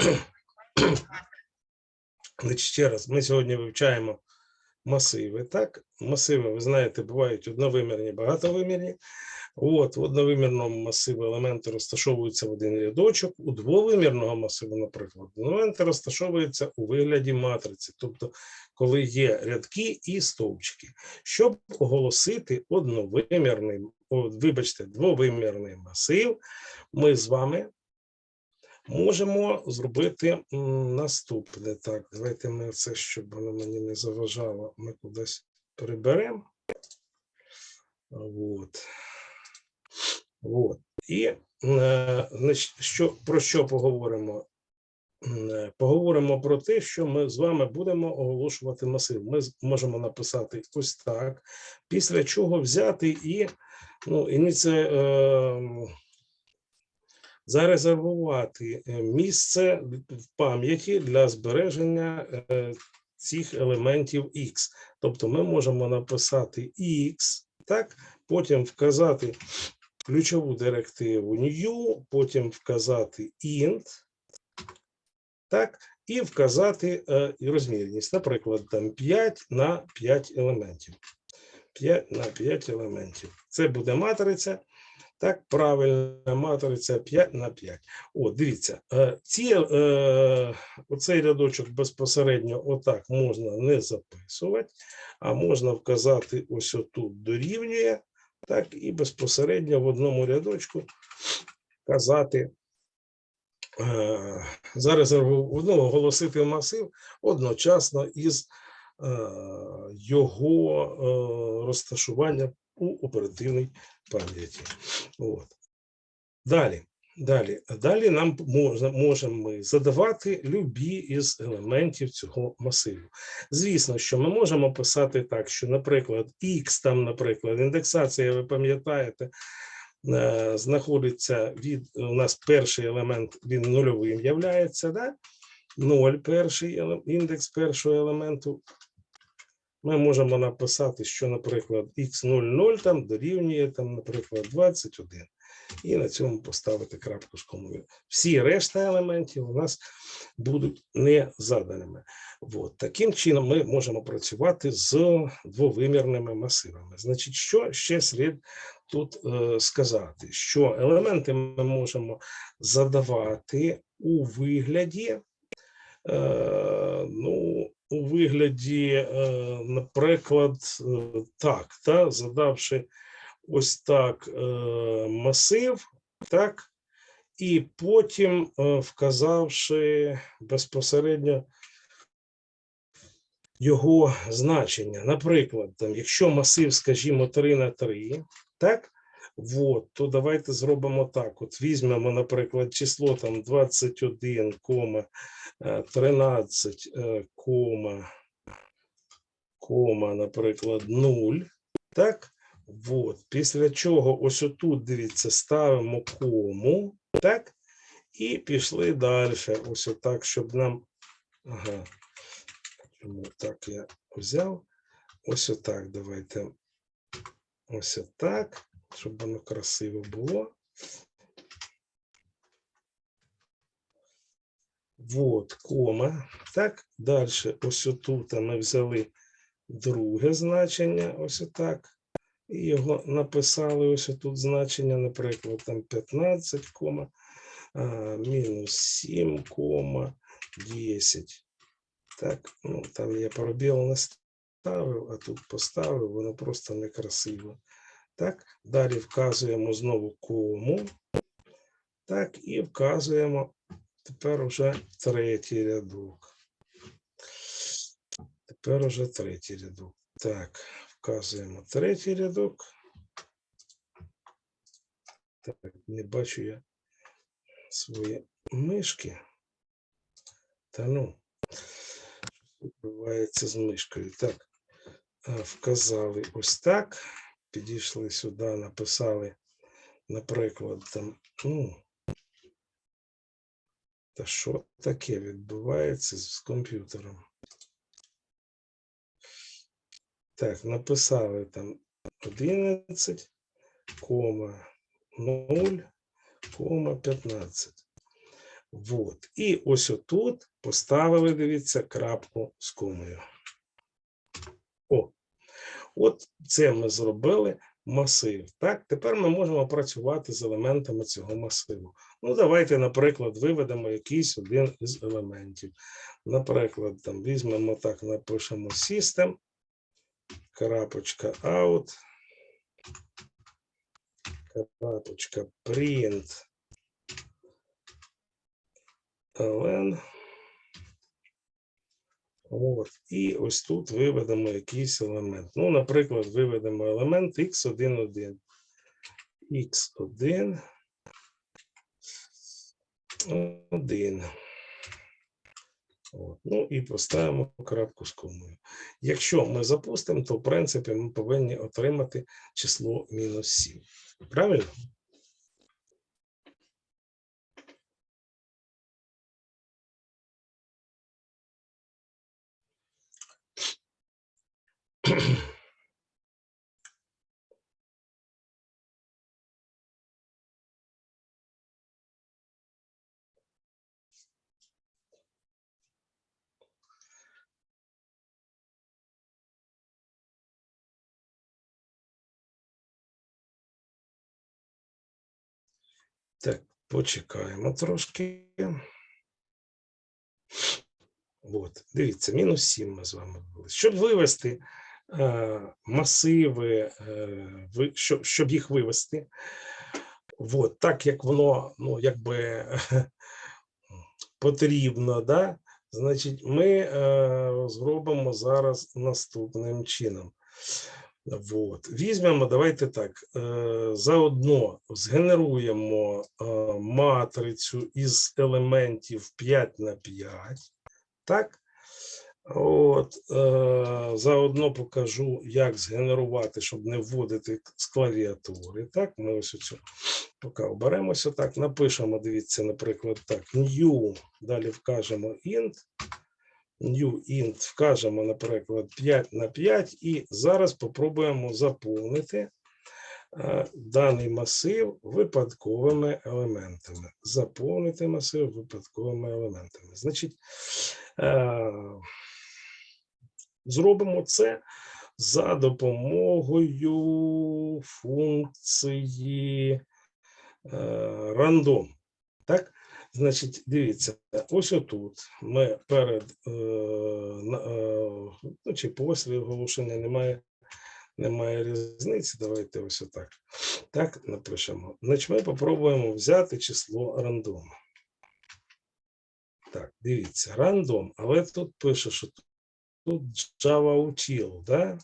Значить, ще раз, ми сьогодні вивчаємо масиви. Так, масиви, ви знаєте, бувають одновимірні, багатовимірні. От, в одновимірному масиві елементи розташовуються в один рядочок, у двовимірного масиву, наприклад, елементи розташовуються у вигляді матриці, тобто, коли є рядки і стовпчики. Щоб оголосити одновимірний, вибачте, двовимірний масив, ми з вами можемо зробити наступне. Так, давайте ми це, щоб воно мені не заважало, ми кудись переберемо. Вот. Вот. І е, що, про що поговоримо? Е, Поговоримо про те, що ми з вами будемо оголошувати масив. Ми можемо написати ось так, після чого взяти і ну, ініці, зарезервувати е, місце в пам'яті для збереження е, цих елементів X. Тобто ми можемо написати X, так, потім вказати ключову директиву new, потім вказати int, так, і вказати е, розмірність, наприклад, там 5 на 5 елементів. 5 на 5 елементів. Це буде матриця. Так, правильна матриця 5 на 5. О, дивіться, е, ці, е, оцей рядочок безпосередньо отак можна не записувати, а можна вказати ось отут дорівнює, так, і безпосередньо в одному рядочку вказати, е, зарезерву, ну, оголосити масив одночасно із е, його е, розташування у оперативній пам'яті. От. Далі. Далі, далі нам можна, можемо ми задавати любі із елементів цього масиву. Звісно, що ми можемо писати так, що, наприклад, X, там, наприклад, індексація, ви пам'ятаєте, е, знаходиться від у нас перший елемент, він нульовим являється, да? 0 перший індекс першого елементу. Ми можемо написати, що, наприклад, x00 там дорівнює, там, наприклад, 21. І на цьому поставити крапку з комою. Всі решта елементів у нас будуть не заданими. От. Таким чином ми можемо працювати з двовимірними масивами. Значить, що ще слід тут е, сказати? Що елементи ми можемо задавати у вигляді, ну, у вигляді, е, наприклад, е, так, та, задавши ось так е, масив, так, і потім е, вказавши безпосередньо його значення. Наприклад, там, якщо масив, скажімо, 3 на 3, так, от, то давайте зробимо так. От візьмемо, наприклад, число там 21, кома, е, 13, е, кома, кома, наприклад, 0, так, От, після чого ось отут, дивіться, ставимо кому, так? І пішли далі. Ось отак, щоб нам. Ага. Чому так я взяв? Ось отак. Давайте. Ось отак, щоб воно красиво було. Вот, кома. Так, далі, ось отут ми взяли друге значення, ось отак. І його написали ось тут значення, наприклад, там 15, кома, мінус 7, кома, 10. Так, ну там я пробіл не ставив, а тут поставив, воно просто некрасиво. Так, далі вказуємо знову кому. Так, і вказуємо тепер уже третій рядок. Тепер уже третій рядок. Так, вказуємо третій рядок. Так, не бачу я свої мишки. Та ну, що відбувається з мишкою. Так, вказали ось так. Підійшли сюди, написали, наприклад, там, ну, та що таке відбувається з комп'ютером? Так, написали там 11, 0, кома 15. Вот. І ось отут поставили, дивіться, крапку з комою. О, от це ми зробили масив. Так, тепер ми можемо працювати з елементами цього масиву. Ну, давайте, наприклад, виведемо якийсь один із елементів. Наприклад, там візьмемо так, напишемо System, крапочка out, крапочка print, ln. От. І ось тут виведемо якийсь елемент. Ну, наприклад, виведемо елемент x1,1. x1, 1. От. Ну і поставимо крапку з комою. Якщо ми запустимо, то в принципі ми повинні отримати число мінус 7. Правильно? Так, почекаємо трошки. От, дивіться, мінус 7 ми з вами ввели. Щоб вивести е, масиви, е, щоб, щоб їх вивести, от, так як воно ну, якби потрібно, да, значить, ми е, зробимо зараз наступним чином. Вот. Візьмемо, давайте так. е, Заодно згенеруємо е, матрицю із елементів 5 на 5. Так. От, е, заодно покажу, як згенерувати, щоб не вводити з клавіатури. Так, ми ось цю поки оберемося так, напишемо, дивіться, наприклад, так, new, далі вкажемо int, new int, вкажемо, наприклад, 5 на 5, і зараз попробуємо заповнити е, даний масив випадковими елементами. Заповнити масив випадковими елементами. Значить, е, зробимо це за допомогою функції е, рандом. Так? Значить, дивіться, ось отут ми перед е, е, ну, чи після оголошення немає, немає різниці. Давайте ось отак. Так, напишемо. Значить, ми попробуємо взяти число рандом. Так, дивіться, рандом, але тут пише, що тут Java util, да?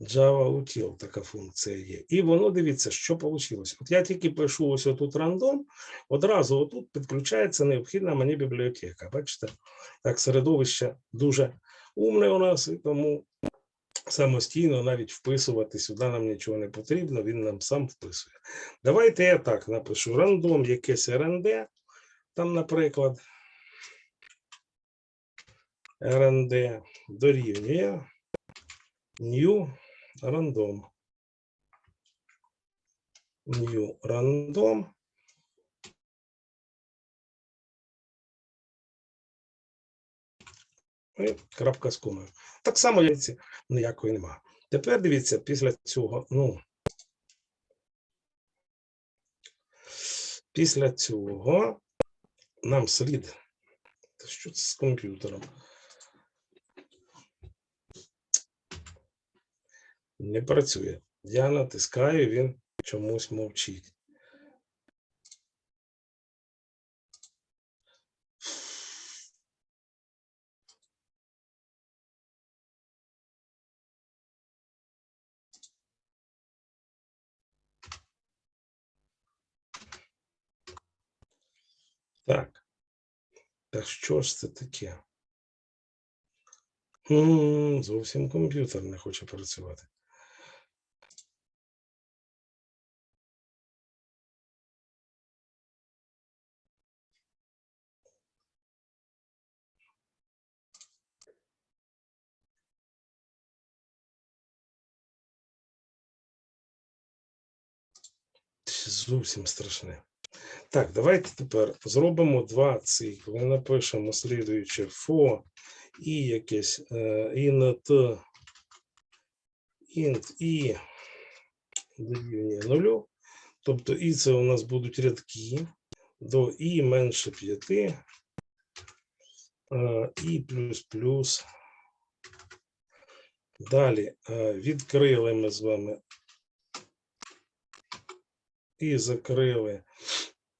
Java util така функція є. І воно дивіться, що вийшло. От я тільки пишу ось отут рандом, одразу отут підключається необхідна мені бібліотека. Бачите, так, середовище дуже умне у нас, і тому самостійно навіть вписувати сюди нам нічого не потрібно, він нам сам вписує. Давайте я так напишу: рандом якесь RND, там, наприклад, RND дорівнює new random. New random. І крапка з комою. Так само яйці ніякої немає. Тепер дивіться, після цього, ну, після цього нам слід. Що це з комп'ютером? Не працює. Я натискаю, він чомусь мовчить. Так. Та що ж це таке? М, Зовсім комп'ютер не хоче працювати. Зовсім страшне. Так, давайте тепер зробимо два цикли. Напишемо слідуюче for і якесь е, int, int і дорівнює нулю. Тобто і це у нас будуть рядки до і менше 5, е, і плюс плюс. Далі е, відкрили ми з вами і закрили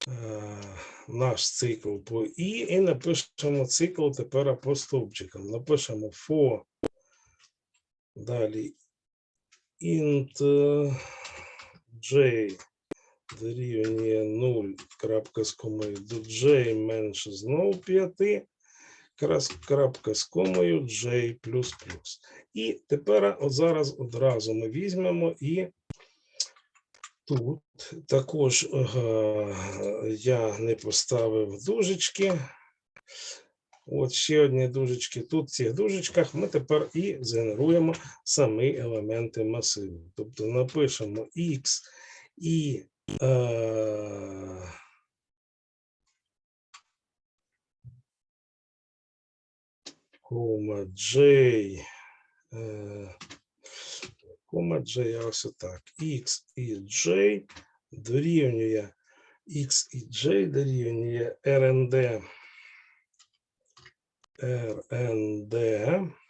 е, наш цикл по і, і напишемо цикл тепер по стовпчикам. Напишемо for, далі int j дорівнює 0, крапка з комою до j менше знову 5, крас- крапка з комою j. І тепер от зараз одразу ми візьмемо і тут також я не поставив дужечки. От ще одні дужечки. Тут в цих дужечках ми тепер і згенеруємо самі елементи масиву. Тобто напишемо x і е, J, кома J, ось так, X і J дорівнює X і J дорівнює RND, RND,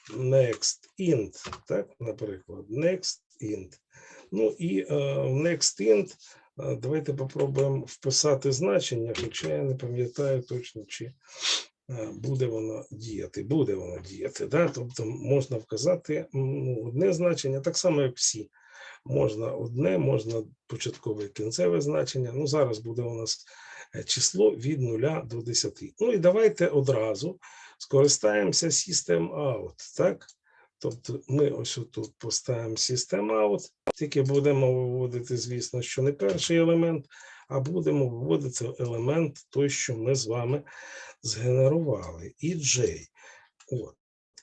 next int, так, наприклад, next int. Ну і е, в next int е, давайте попробуємо вписати значення, хоча я не пам'ятаю точно, чи буде воно діяти. Буде воно діяти. Да? Тобто можна вказати ну, одне значення, так само, як всі. Можна одне, можна початкове кінцеве значення. Ну, зараз буде у нас е, число від 0 до 10. Ну і давайте одразу скористаємося System Out. Так? Тобто ми ось тут поставимо System Out, тільки будемо виводити, звісно, що не перший елемент, а будемо виводити елемент той, що ми з вами згенерували, і. От.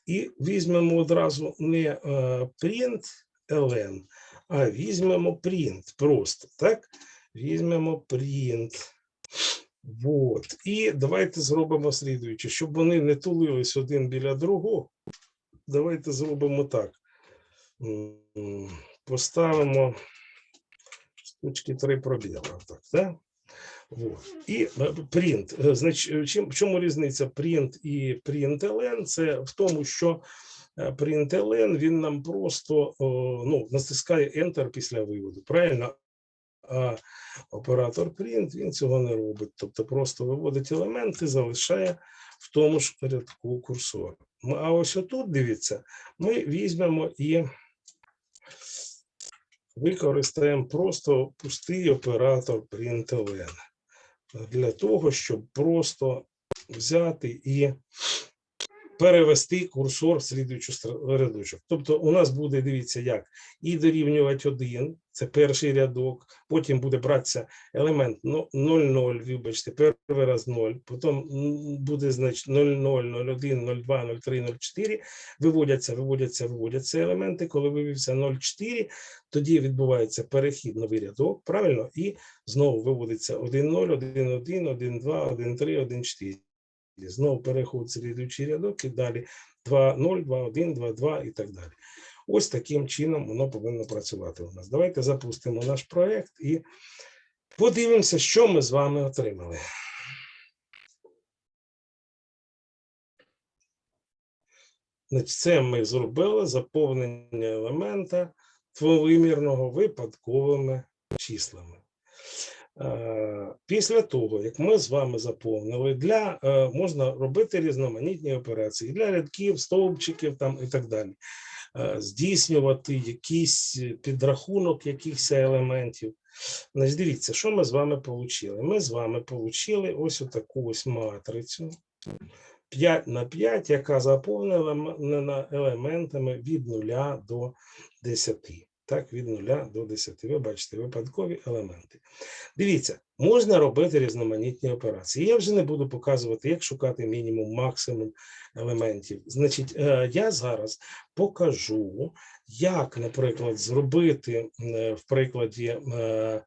І візьмемо одразу не е, print ln, а візьмемо print просто, так? Візьмемо print. Вот. І давайте зробимо слідуюче, щоб вони не тулились один біля другого. Давайте зробимо так. Поставимо точки 3 пробіла. Так, да? Вот. І print. Значить, чим, в чому різниця print і println? Це в тому, що println він нам просто ну, натискає Enter після виводу. Правильно? А оператор print він цього не робить. Тобто просто виводить елементи, залишає в тому ж рядку курсор. А ось отут, дивіться, ми візьмемо і використаємо просто пустий оператор println для того, щоб просто взяти і перевести курсор в слідуючу рядочок. Тобто у нас буде, дивіться, як і дорівнювати 1, це перший рядок, потім буде братися елемент ну, 0,0, вибачте, перший раз 0, потім буде, значить, 0,0, 0,1, 0,2, 0,3, 0,4, виводяться, виводяться, виводяться елементи. Коли вивівся 0,4, тоді відбувається перехід новий рядок, правильно, і знову виводиться 1,0, 1,1, 1,2, 1,3, 1,4. Знову переход слідуючий рядок і далі 2,0, 2,1, 2,2 і так далі. Ось таким чином воно повинно працювати у нас. Давайте запустимо наш проект і подивимося, що ми з вами отримали. Це ми зробили заповнення елемента двовимірного випадковими числами. Е, Після того, як ми з вами заповнили, для е, можна робити різноманітні операції для рядків, стовпчиків там і так далі, Е, здійснювати якийсь підрахунок якихось елементів. Значить, дивіться, що ми з вами отримали? Ми з вами отримали ось таку ось матрицю 5 на 5, яка заповнена елементами від 0 до 10. Так, від 0 до 10. Ви бачите, випадкові елементи. Дивіться, можна робити різноманітні операції. Я вже не буду показувати, як шукати мінімум, максимум елементів. Значить, е, я зараз покажу, як, наприклад, зробити в прикладі. е,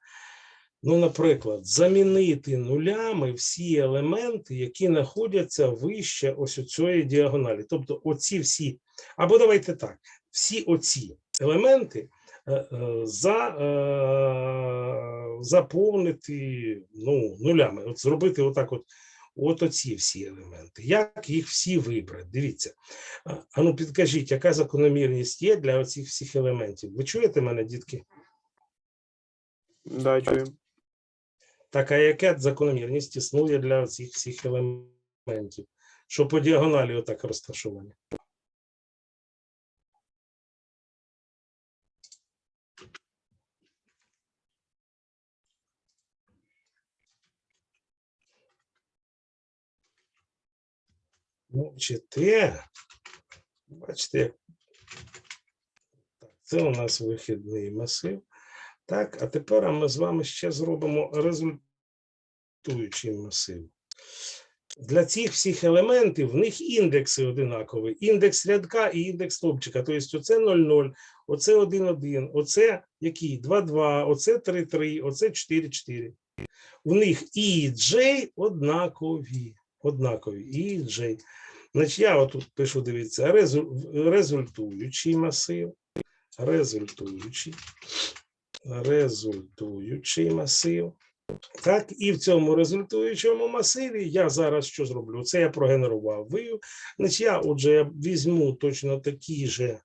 Ну, наприклад, замінити нулями всі елементи, які знаходяться вище ось у цієї діагоналі. Тобто, оці всі, або давайте так, всі оці елементи за, е, заповнити ну, нулями. От зробити отак от, от оці всі елементи. Як їх всі вибрати? Дивіться. А ну підкажіть, яка закономірність є для оцих всіх елементів? Ви чуєте мене, дітки? Да, чуємо. Так, а яка закономірність існує для цих всіх елементів, що по діагоналі отак розташовані? Мовчите. Бачите, як це у нас вихідний масив. Так, а тепер ми з вами ще зробимо результуючий масив. Для цих всіх елементів в них індекси одинакові. Індекс рядка і індекс стовпчика. Тобто оце 0,0, оце 1,1, оце який? 2,2, оце 3,3, оце 4,4. У них І J однакові. Однакові. І J. Значить, я отут пишу, дивіться, резу- результуючий масив. Результуючий результуючий масив. Так, і в цьому результуючому масиві я зараз що зроблю? Це я прогенерував вивів. Значить, я отже я візьму точно такий же,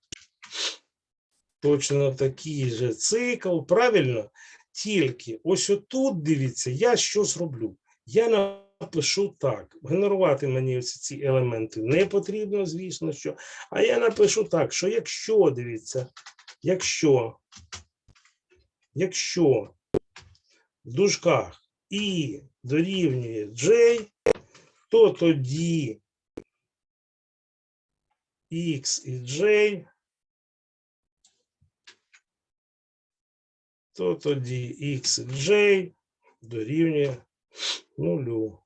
точно такий же цикл, правильно? Тільки ось отут, дивіться, я що зроблю? Я напишу так. Генерувати мені ось ці елементи не потрібно, звісно, що. А я напишу так, що якщо, дивіться, якщо якщо в дужках і дорівнює J, то тоді X і J, то тоді X і J дорівнює нулю.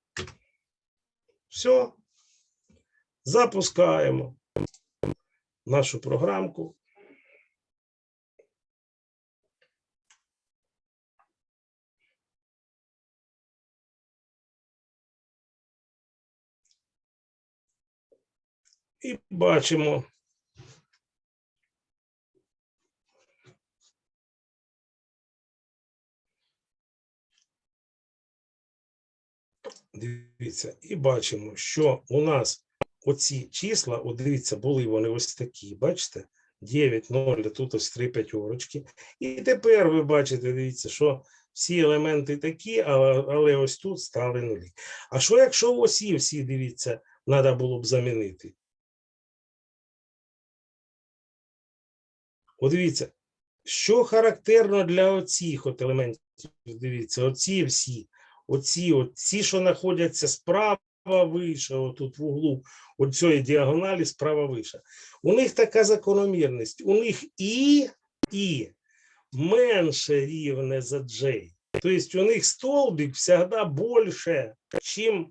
Все. Запускаємо нашу програмку. І бачимо. Дивіться, і бачимо, що у нас оці числа, от дивіться, були вони ось такі, бачите? 9, 0, тут ось 3 п'ятерочки. І тепер ви бачите, дивіться, що всі елементи такі, але, але ось тут стали нулі. А що якщо осі всі, дивіться, треба було б замінити? От дивіться, що характерно для оцих от елементів, дивіться, оці всі, оці, оці, що знаходяться справа вище, отут в углу, от цієї діагоналі справа вище. У них така закономірність, у них і, і менше рівне за J. Тобто у них столбик завжди більше, ніж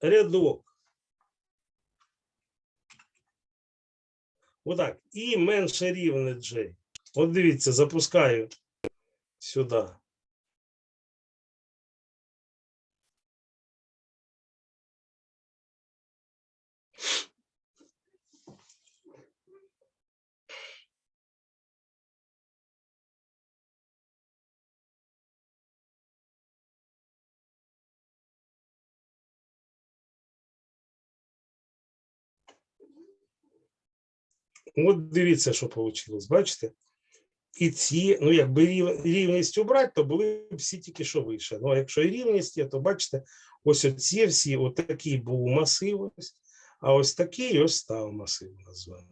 рядок. Отак. І менше рівне J. От дивіться, запускаю сюди. От дивіться, що вийшло. Бачите? І ці, ну, якби рів- рівність убрати, то були б всі тільки що вище. Ну, а якщо і рівність є, то бачите, ось оці всі, от такий був масив, а ось такий ось став масив названо.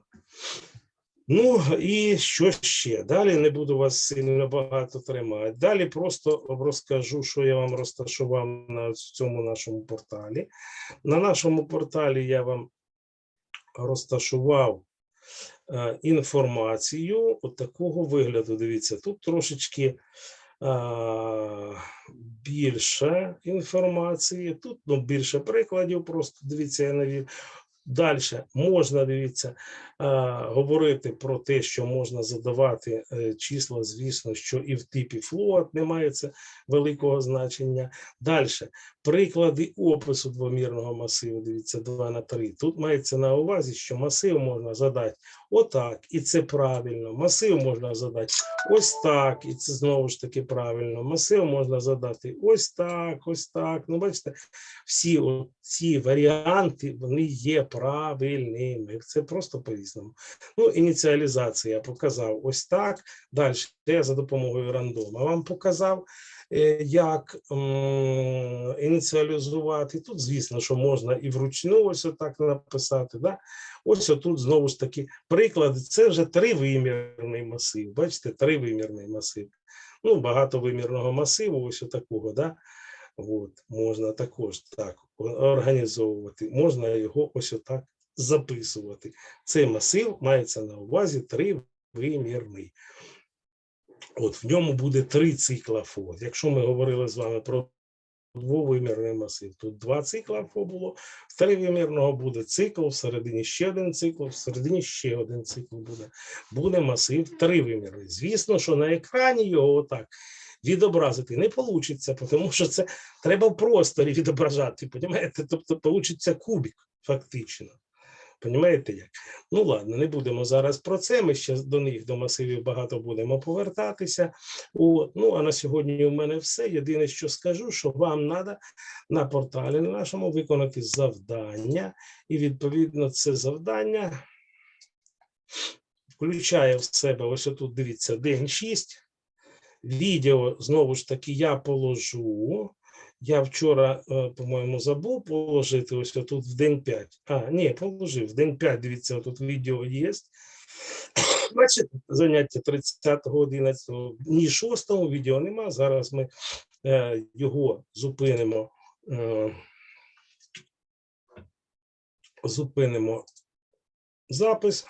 Ну і що ще? Далі не буду вас сильно багато тримати. Далі просто розкажу, що я вам розташував на цьому нашому порталі. На нашому порталі я вам розташував інформацію от такого вигляду. Дивіться, тут трошечки більше інформації, тут ну, більше прикладів, просто дивіться, я навів. Далі можна, дивіться, говорити про те, що можна задавати е, числа, звісно, що і в типі float не має це великого значення. Далі приклади опису двомірного масиву. Дивіться, 2 на 3. Тут мається на увазі, що масив можна задати отак, і це правильно. Масив можна задати ось так, і це знову ж таки правильно. Масив можна задати ось так, ось так. Ну, бачите, всі ці варіанти вони є правильними. Це просто по-різному. Ну, ініціалізація я показав ось так. Далі я за допомогою рандома вам показав, е, як ініціалізувати. Тут, звісно, що можна і вручну ось отак написати. Да? Ось отут знову ж таки приклади. Це вже тривимірний масив. Бачите, тривимірний масив. Ну, багатовимірного масиву, ось такого, да? От, можна також так організовувати. Можна його ось отак записувати. Цей масив мається на увазі тривимірний. От в ньому буде три цикла ФО. Якщо ми говорили з вами про двовимірний масив, тут два цикла ФО було, в тривимірного буде цикл, всередині ще один цикл, всередині ще один цикл буде. Буде масив тривимірний. Звісно, що на екрані його отак відобразити не вийде, тому що це треба в просторі відображати, понімаєте? Тобто получиться кубик, фактично. Понімаєте як? Ну ладно, не будемо зараз про це. Ми ще до них, до масивів багато будемо повертатися. От. Ну а на сьогодні у мене все. Єдине, що скажу, що вам треба на порталі нашому виконати завдання, і відповідно це завдання включає в себе ось тут, дивіться, день 6. Відео знову ж таки я положу. Я вчора, е, по-моєму, забув положити ось тут в день 5. А, ні, положив. В день 5, дивіться, тут відео є. Бачите, заняття 30.11, ні 6 відео нема. Зараз ми е, його зупинимо. Е, зупинимо запис.